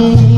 Thank you.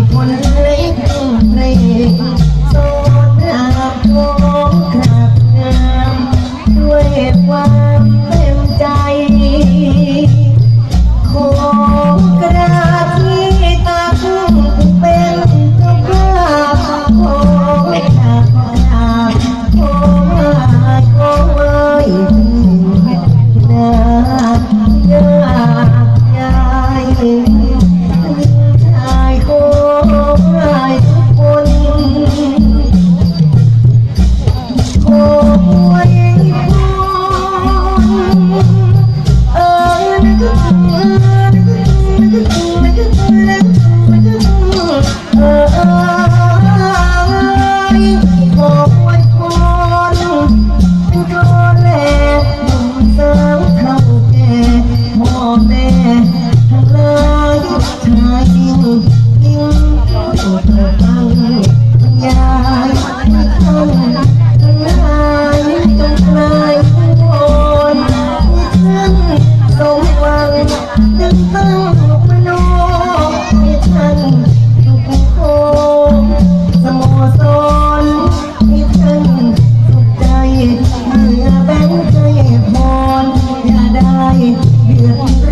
เดือน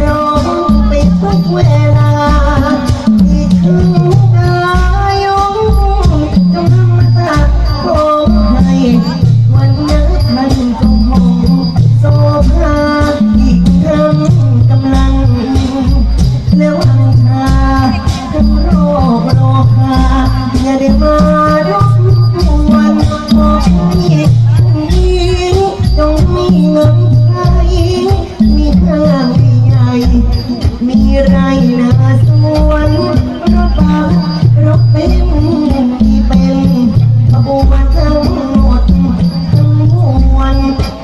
กเป็นที่เป็นขบวนท้งหดทั้งมว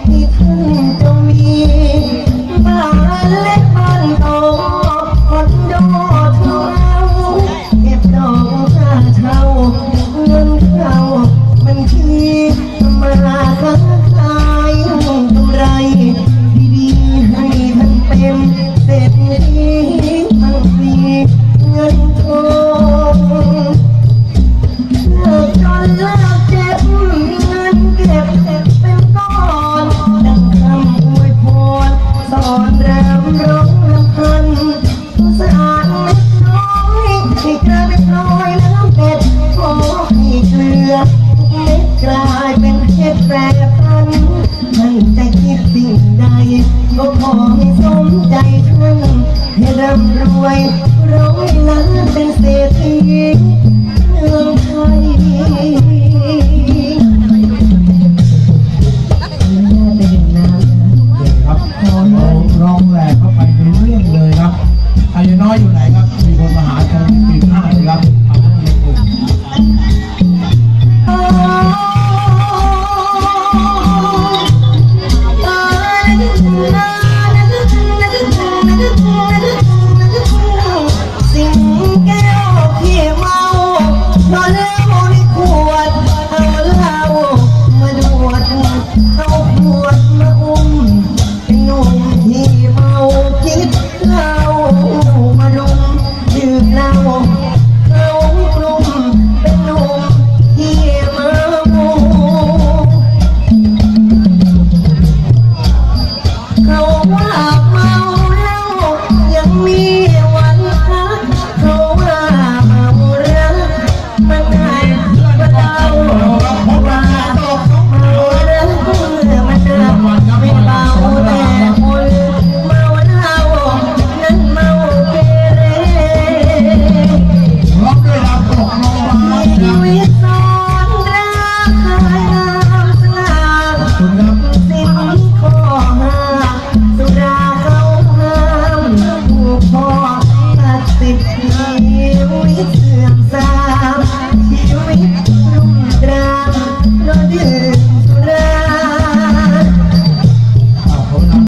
ที่ขึ้นจงมีบ้านเล็กบ้านโตคนโดท่าเบดอกค่าเช่าเงินเข้าบัญชีมาสั ร่ำรวยร้อยล้านเป็นเศรษฐีเมืองไทย เขาเมาแล้วยังมีวันเขาว่าเมาแล้วมัได้ก็เต้า เสียงแส